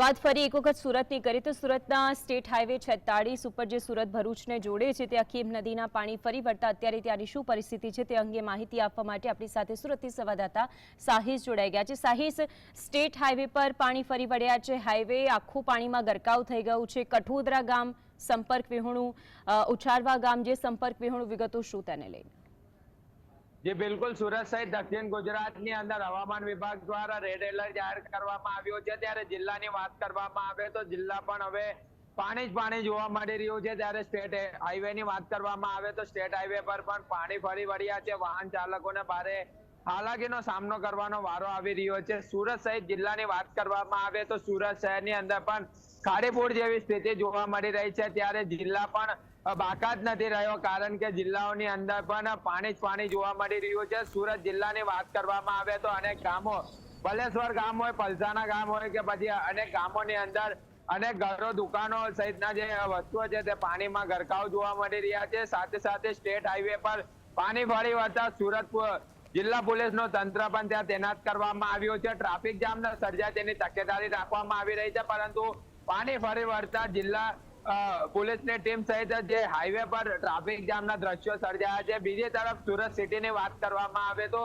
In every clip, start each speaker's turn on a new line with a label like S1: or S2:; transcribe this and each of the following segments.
S1: વાત ફરી એક વખત સુરતની કરી તો સુરતના સ્ટેટ હાઈવે છેતાળીસ ઉપર જે સુરત ભરૂચને જોડે છે તે અખીમ નદીના પાણી ફરી વળતા અત્યારે ત્યાંની શું પરિસ્થિતિ છે તે અંગે માહિતી આપવા માટે આપણી સાથે સુરતથી સંવાદદાતા સાહિસ જોડાઈ ગયા છે. સાહિસ, સ્ટેટ હાઈવે પર પાણી ફરી વળ્યા છે. હાઈવે આખું પાણીમાં ગરકાવ થઈ ગયું છે. કઠોદરા ગામ સંપર્ક વિહોણું ઉછારવા ગામ જે સંપર્ક વિહોણું વિગતો શું તેને લઈને?
S2: જે બિલકુલ સુરત સહિત દક્ષિણ ગુજરાતની અંદર હવામાન વિભાગ દ્વારા રેડ એલર્ટ જાહેર કરવામાં આવ્યો છે. ત્યારે જિલ્લાની વાત કરવામાં આવે તો જિલ્લા પણ હવે પાણી જ પાણી જોવા મળી રહ્યું છે. ત્યારે સ્ટેટ હાઈવે ની વાત કરવામાં આવે તો સ્ટેટ હાઈવે પર પણ પાણી ફરી વળ્યા છે. વાહન ચાલકોને ભારે હાલાકીનો સામનો કરવાનો વારો આવી રહ્યો છે. સુરત સહિત જિલ્લાની વાત કરવામાં આવે તો સુરત શહેરની અંદર પણ ખાડીપુર જેવી સ્થિતિ જોવા મળી રહી છે. ત્યારે જિલ્લા પણ બાકાત નથી રહ્યો કારણ કે જિલ્લાઓની અંદર પણ પાણી જ પાણી જોવા મળી રહ્યું છે. સુરત જિલ્લાની વાત કરવામાં આવે તો અનેક ગામો, બલેશ્વર ગામ હોય, પલસાના ગામ હોય કે પછી અનેક ગામોની અંદર અનેક ઘરો, દુકાનો સહિતના જે વસ્તુઓ છે તે પાણીમાં ગરકાવ જોવા મળી રહ્યા છે. સાથે સાથે સ્ટેટ હાઈવે પર પાણી ફરી વળતા સુરત જિલ્લા પોલીસનો તંત્ર પણ ત્યાં તૈનાત કરવામાં આવ્યો છે. ટ્રાફિક જામ ન સર્જાય તેની તકેદારી રાખવામાં આવી રહી છે. પરંતુ પાણી ફરી વળતા જિલ્લા પોલીસની ટીમ સહિત જે હાઈવે પર ટ્રાફિક જામના દ્રશ્યો સર્જાયા છે. બીજી તરફ સુરત સિટીની વાત કરવામાં આવે તો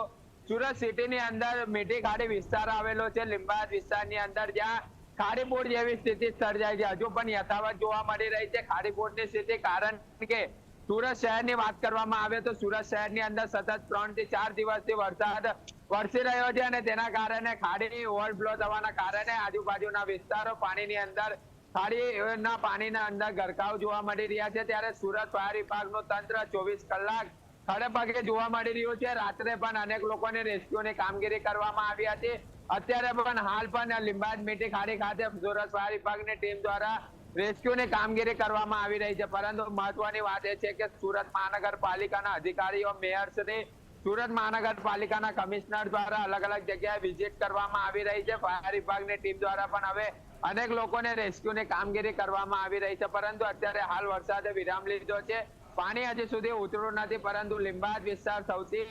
S2: સુરત સિટીની અંદર મીઠી ખાડી વિસ્તાર આવેલો છે. લિંબાયત વિસ્તારની અંદર જ્યાં ખાડીપોર જેવી સ્થિતિ સર્જાય છે. હજુ પણ યથાવત જોવા મળી રહી છે ખાડીપોરની સ્થિતિ કારણ કે સુરત શહેરની વાત કરવામાં આવે તો સુરત શહેરની અંદર સતત ત્રણથી ચાર દિવસથી વરસાદ વરસી રહ્યો છે અને તેના કારણે ખાડી ઓવરફ્લો થવાના કારણે આજુબાજુના વિસ્તારો પાણીની અંદર, ખાડીના પાણીના અંદર ગરકાવ જોવા મળી રહ્યા છે. ત્યારે સુરત ફાયર વિભાગનું તંત્ર ચોવીસ કલાક ખડેપગે જોવા મળી રહ્યું છે. રાત્રે પણ અનેક લોકોને રેસ્ક્યુની કામગીરી કરવામાં આવી હતી. અત્યારે પણ હાલ પણ લીંબાજ મીઠી ખાડી ખાતે સુરત ફાયર વિભાગની ટીમ દ્વારા રેસ્ક્યુની કામગીરી કરવામાં આવી રહી છે. પરંતુ મહત્વની વાત એ છે કે સુરત મહાનગરપાલિકાના અધિકારીઓ, મેયર્સની સુરત મહાનગરપાલિકાના કમિશનર દ્વારા અલગ અલગ જગ્યાએ વિઝિટ કરવામાં આવી રહી છે. ફાયર વિભાગની ટીમ દ્વારા પણ હવે અનેક લોકોને રેસ્ક્યુની કામગીરી કરવામાં આવી રહી છે. પરંતુ અત્યારે હાલ વરસાદે વિરામ લીધો છે. પાણી હજી સુધી ઉતર્યું નથી, પરંતુ લીંબાદ વિસ્તાર સૌથી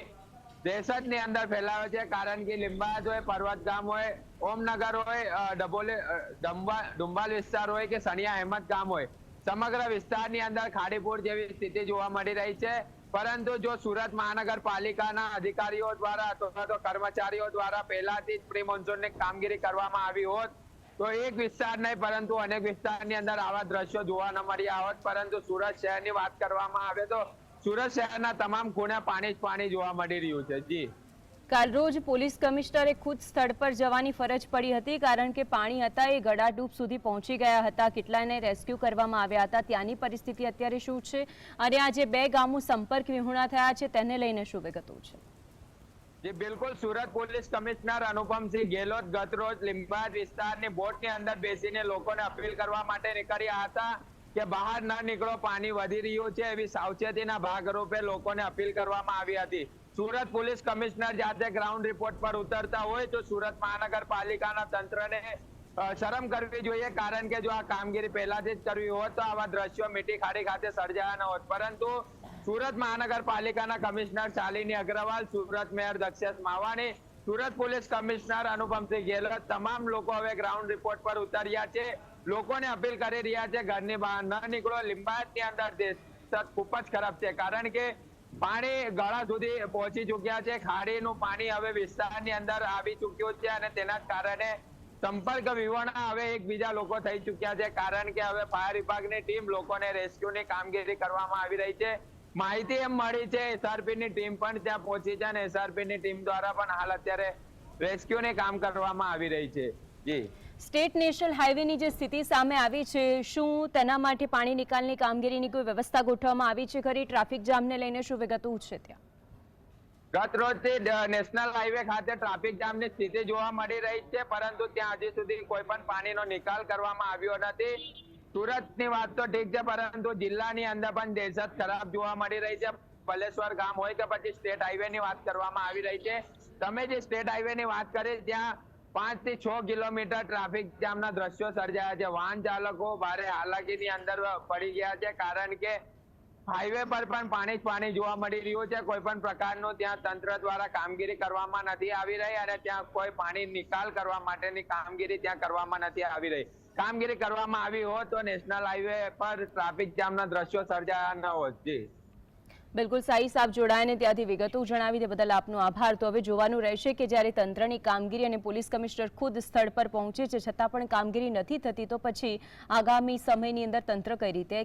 S2: દહેશતની અંદર ફેલાવે છે કારણ કે લીંબાદ હોય પર્વત ગામ હોય ઓમનગર હોય અ, ડભોલી અ, ડંબા ડુંબાલ વિસ્તાર હોય કે સણિયા અહેમદ ગામ હોય. સમગ્ર વિસ્તારની અંદર ખાડીપુર જેવી સ્થિતિ જોવા મળી રહી છે. પરંતુ જો સુરત મહાનગરપાલિકાના અધિકારીઓ દ્વારા અથવા તો કર્મચારીઓ દ્વારા પહેલાથી જ પ્રી મોન્સૂનની કામગીરી કરવામાં આવી હોત તો એક વિસ્તાર નહીં પરંતુ અનેક વિસ્તારની અંદર આવા દ્રશ્યો જોવા ન મળ્યા હોત. પરંતુ સુરત શહેરની વાત કરવામાં આવે તો સુરત શહેરના તમામ ખૂણે પાણી જ પાણી જોવા મળી રહ્યું છે. જી.
S1: કાલરોજ પોલીસ કમિશનરે ખુદ સ્થળ પર જવાની ફરજ પડી હતી કારણ કે પાણી હતા એ ગળાડૂબ સુધી પહોંચી ગયા હતા. કેટલાને રેસ્ક્યુ કરવામાં આવ્યા હતા. ત્યાંની પરિસ્થિતિ અત્યારે શું છે? અને આ જે બે ગામો સંપર્ક વિહોણા થયા છે તેને લઈને શું વિગતો છે?
S2: જે બિલકુલ. સુરત પોલીસ કમિશનર અનુપમસિંહ ગેહલોત ગત રોજ લીંબાદ વિસ્તારની બોટની અંદર બેસીને લોકોને અપીલ કરવા માટે નીકળ્યા હતા. કે બહાર ના નીકળો, પાણી વધી રહ્યું છે એવી સાવચેતીના ભાગરૂપે લોકોને અપીલ કરવામાં આવી હતી. સુરત પોલીસ કમિશનર જાતે ગ્રાઉન્ડ રિપોર્ટ પર ઉતરતા હોય તો સુરત મહાનગરપાલિકાના તંત્રને શરમ કરવી જોઈએ કારણ કે જો આ કામગીરી પહેલાથી જ કરવી હોત તો આવા દ્રશ્યો મીઠી ખાડી ખાતે સર્જાયા ન હોત. પરંતુ સુરત મહાનગરપાલિકાના commissioner Shalini Agrawal, Surat mayor Dakshesh Mavani, Surat police commissioner Anupamsinh Gehlot, તમામ લોકો હવે ગ્રાઉન્ડ રિપોર્ટ પર ઉતર્યા છે. લોકોને અપીલ કરી રહ્યા છે, ઘરની બહાર ન નીકળો, લિંબાયતની અંદર દેશ ખૂબ જ ખરાબ છે. કારણ કે પાણી ગળા સુધી પહોંચી ચુક્યા છે. ખાડીનું પાણી હવે વિસ્તારની અંદર આવી ચુક્યું છે અને તેના કારણે સંપર્ક વિવરણા હવે એકબીજા લોકો થઈ ચુક્યા છે. કારણ કે હવે ફાયર વિભાગની ટીમ લોકોને રેસ્ક્યુની કામગીરી કરવામાં આવી રહી છે. માહિતી એમ મળી છે એસઆરપી ની ટીમ પણ ત્યાં પહોંચી છે અને એસઆરપી ની ટીમ દ્વારા પણ હાલ અત્યારે રેસ્ક્યુની કામ કરવામાં આવી રહી છે.
S1: સ્ટેટ નેશનલ હાઈવેની જે સ્થિતિ સામે આવી છે શું તેના માટે પાણી નિકાલની કામગીરીની કોઈ વ્યવસ્થા ગોઠવવામાં આવી છે ખરી? ટ્રાફિક જામને લઈને શું વિગતો છે ત્યાં?
S2: ગત રોજથી નેશનલ હાઈવે ખાતે ટ્રાફિક જામની સ્થિતિ જોવા મળી રહી છે પરંતુ ત્યાં હજી સુધી કોઈ પણ પાણીનો નિકાલ કરવામાં આવ્યો નથી. સુરતની વાત તો ઠીક છે પરંતુ જિલ્લાની અંદર પણ દહેશત ખરાબ જોવા મળી રહી છે. બલેશ્વર ગામ હોય કે પછી સ્ટેટ હાઈવે ની વાત કરવામાં આવી રહી છે. તમે જે સ્ટેટ હાઈવે ની વાત કરી ત્યાં પાંચથી છ કિલોમીટર ટ્રાફિક જામના દ્રશ્યો સર્જાયા છે. વાહન ચાલકો ભારે હાલાકીની અંદર પડી ગયા છે, કારણ કે હાઈવે પર પણ પાણી જ પાણી જોવા મળી રહ્યું છે. કોઈ પણ પ્રકારનું ત્યાં તંત્ર દ્વારા કામગીરી કરવામાં નથી આવી રહી અને ત્યાં કોઈ પાણી નિકાલ કરવા માટેની કામગીરી ત્યાં કરવામાં નથી આવી રહી. કામગીરી કરવામાં આવી હોત તો નેશનલ હાઈવે પર ટ્રાફિક જામના દ્રશ્યો સર્જાયા ન હોત. જી.
S1: બિલકુલ સાઈ સાહેબ જોડાઈને ત્યાંથી વિગતો જણાવી તે બદલ આપનો આભાર. તો હવે જોવાનું રહેશે કે જ્યારે તંત્રની કામગીરી અને પોલીસ કમિશનર ખુદ સ્થળ પર પહોંચે છે, છતાં પણ કામગીરી નથી થતી, તો પછી આગામી સમયની અંદર તંત્ર કઈ રીતે